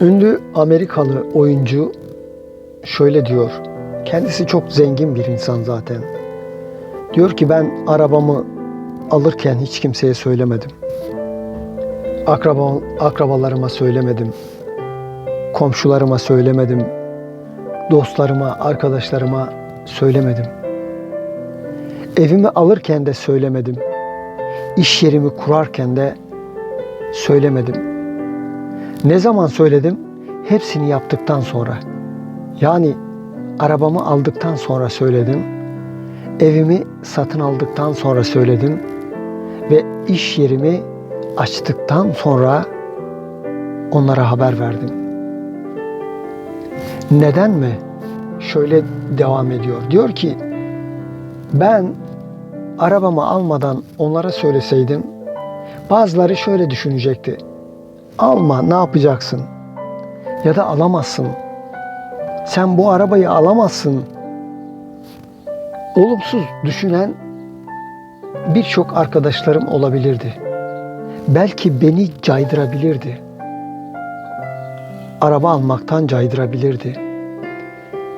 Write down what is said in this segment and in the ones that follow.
Ünlü Amerikalı oyuncu şöyle diyor. Kendisi çok zengin bir insan zaten. Diyor ki ben arabamı alırken hiç kimseye söylemedim. Akraba, akrabalarıma söylemedim. Komşularıma söylemedim. Dostlarıma, arkadaşlarıma söylemedim. Evimi alırken de söylemedim. İş yerimi kurarken de söylemedim. Ne zaman söyledim? Hepsini yaptıktan sonra. Yani arabamı aldıktan sonra söyledim. Evimi satın aldıktan sonra söyledim ve iş yerimi açtıktan sonra onlara haber verdim. Neden mi? Şöyle devam ediyor. Diyor ki ben arabamı almadan onlara söyleseydim bazıları şöyle düşünecekti. Alma ne yapacaksın? Ya da alamazsın. Sen bu arabayı alamazsın. Olumsuz düşünen birçok arkadaşlarım olabilirdi. Belki beni caydırabilirdi. Araba almaktan caydırabilirdi.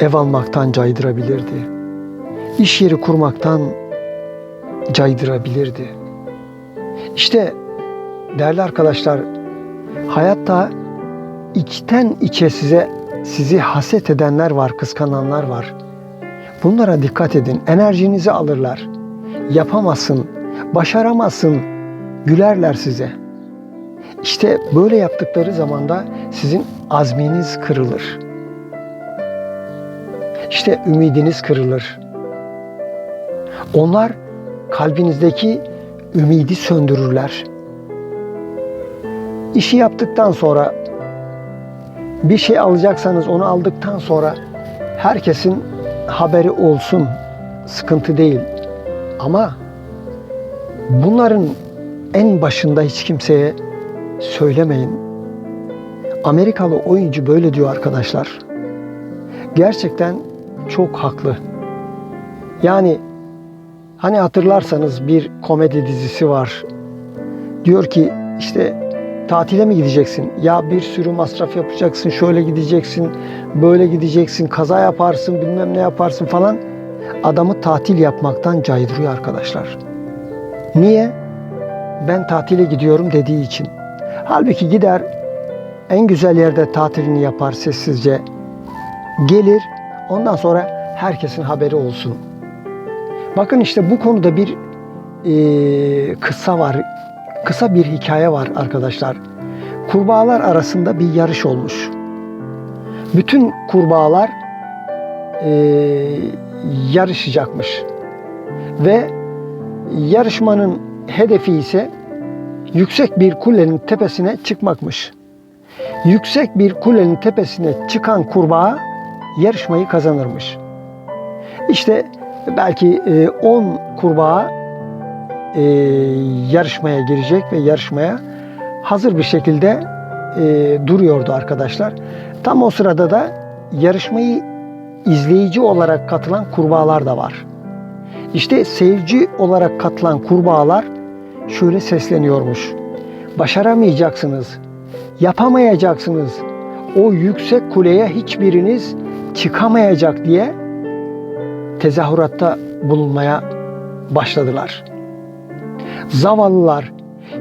Ev almaktan caydırabilirdi. İş yeri kurmaktan caydırabilirdi. İşte değerli arkadaşlar hayatta içten içe size sizi haset edenler var, kıskananlar var. Bunlara dikkat edin. Enerjinizi alırlar. Yapamazsın, başaramazsın, gülerler size. İşte böyle yaptıkları zaman da sizin azminiz kırılır. İşte ümidiniz kırılır. Onlar kalbinizdeki ümidi söndürürler. İşi yaptıktan sonra bir şey alacaksanız onu aldıktan sonra herkesin haberi olsun. Sıkıntı değil. Ama bunların en başında hiç kimseye söylemeyin. Amerikalı oyuncu böyle diyor arkadaşlar. Gerçekten çok haklı. Yani hani hatırlarsanız bir komedi dizisi var. Diyor ki işte tatile mi gideceksin? Ya bir sürü masraf yapacaksın, şöyle gideceksin, böyle gideceksin, kaza yaparsın, bilmem ne yaparsın falan. Adamı tatil yapmaktan caydırıyor arkadaşlar. Niye? Ben tatile gidiyorum dediği için. Halbuki gider en güzel yerde tatilini yapar sessizce. Gelir ondan sonra herkesin haberi olsun. Bakın işte bu konuda bir e, kısa var, kısa bir hikaye var arkadaşlar. Kurbağalar arasında bir yarış olmuş. Bütün kurbağalar e, yarışacakmış. Ve yarışmanın hedefi ise yüksek bir kulenin tepesine çıkmakmış. Yüksek bir kulenin tepesine çıkan kurbağa yarışmayı kazanırmış. İşte belki 10 kurbağa e, yarışmaya girecek ve yarışmaya hazır bir şekilde e, duruyordu arkadaşlar. Tam o sırada da yarışmayı izleyici olarak katılan kurbağalar da var. İşte seyirci olarak katılan kurbağalar şöyle sesleniyormuş. Başaramayacaksınız, yapamayacaksınız. O yüksek kuleye hiçbiriniz çıkamayacak diye tezahüratta bulunmaya başladılar. Zavallılar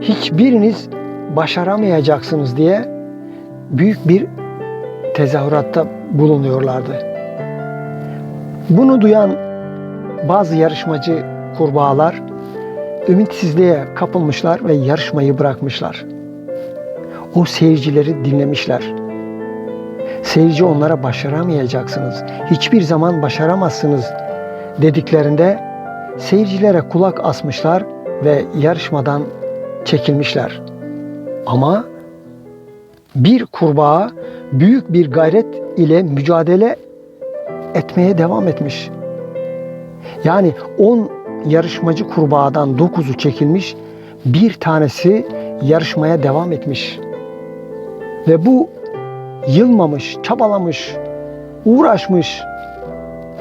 hiçbiriniz başaramayacaksınız diye büyük bir tezahüratta bulunuyorlardı. Bunu duyan bazı yarışmacı kurbağalar ümitsizliğe kapılmışlar ve yarışmayı bırakmışlar. O seyircileri dinlemişler. Seyirci onlara başaramayacaksınız, hiçbir zaman başaramazsınız dediklerinde seyircilere kulak asmışlar ve yarışmadan çekilmişler. Ama bir kurbağa büyük bir gayret ile mücadele etmeye devam etmiş. Yani 10 yarışmacı kurbağadan 9'u çekilmiş, bir tanesi yarışmaya devam etmiş. Ve bu yılmamış, çabalamış, uğraşmış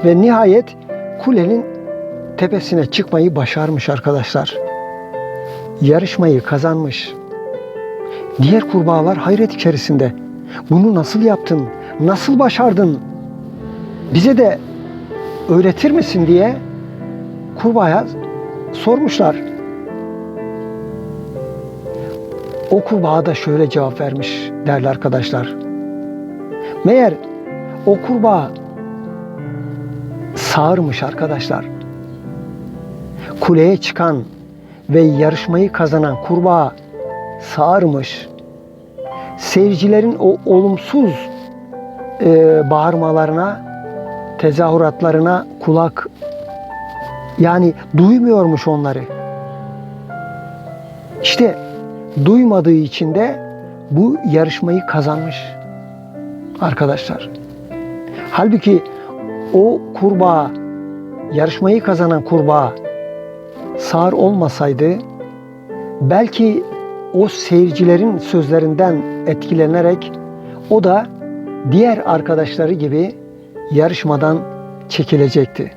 ve nihayet kulenin tepesine çıkmayı başarmış arkadaşlar. Yarışmayı kazanmış. Diğer kurbağalar hayret içerisinde. Bunu nasıl yaptın? Nasıl başardın? Bize de öğretir misin diye kurbağaya sormuşlar. O kurbağa da şöyle cevap vermiş değerli arkadaşlar. Meğer o kurbağa sağırmış arkadaşlar. Kuleye çıkan ve yarışmayı kazanan kurbağa sağırmış. Seyircilerin o olumsuz e, bağırmalarına, tezahüratlarına kulak yani duymuyormuş onları. İşte duymadığı için de bu yarışmayı kazanmış arkadaşlar. Halbuki o kurbağa, yarışmayı kazanan kurbağa sağır olmasaydı belki o seyircilerin sözlerinden etkilenerek o da diğer arkadaşları gibi yarışmadan çekilecekti.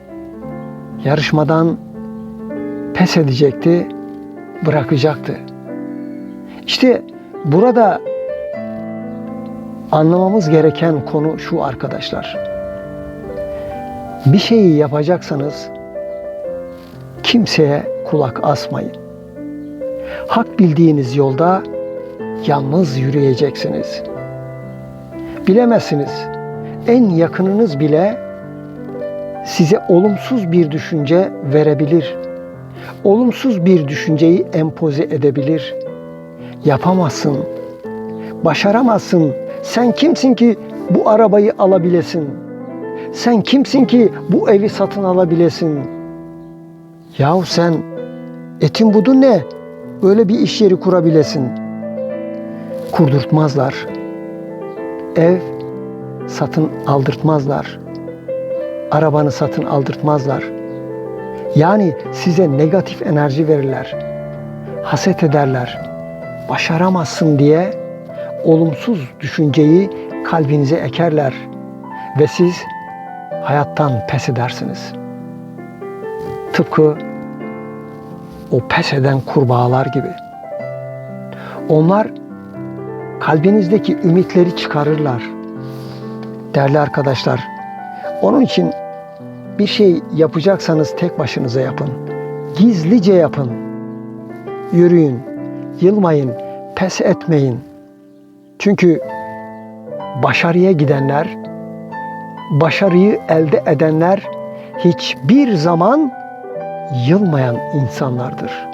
Yarışmadan pes edecekti, bırakacaktı. İşte burada anlamamız gereken konu şu arkadaşlar. Bir şeyi yapacaksanız kimseye kulak asmayın. Hak bildiğiniz yolda yalnız yürüyeceksiniz. Bilemezsiniz. En yakınınız bile size olumsuz bir düşünce verebilir. Olumsuz bir düşünceyi empoze edebilir. Yapamazsın. Başaramazsın. Sen kimsin ki bu arabayı alabilesin? Sen kimsin ki bu evi satın alabilesin? Yahu sen etin budun ne? Böyle bir iş yeri kurabilesin. Kurdurtmazlar. Ev satın aldırtmazlar. Arabanı satın aldırtmazlar. Yani size negatif enerji verirler. Haset ederler. Başaramazsın diye olumsuz düşünceyi kalbinize ekerler ve siz hayattan pes edersiniz. Tıpkı o pes eden kurbağalar gibi. Onlar kalbinizdeki ümitleri çıkarırlar. Değerli arkadaşlar, onun için bir şey yapacaksanız tek başınıza yapın. Gizlice yapın. Yürüyün, yılmayın, pes etmeyin. Çünkü başarıya gidenler, başarıyı elde edenler hiçbir zaman yılmayan insanlardır.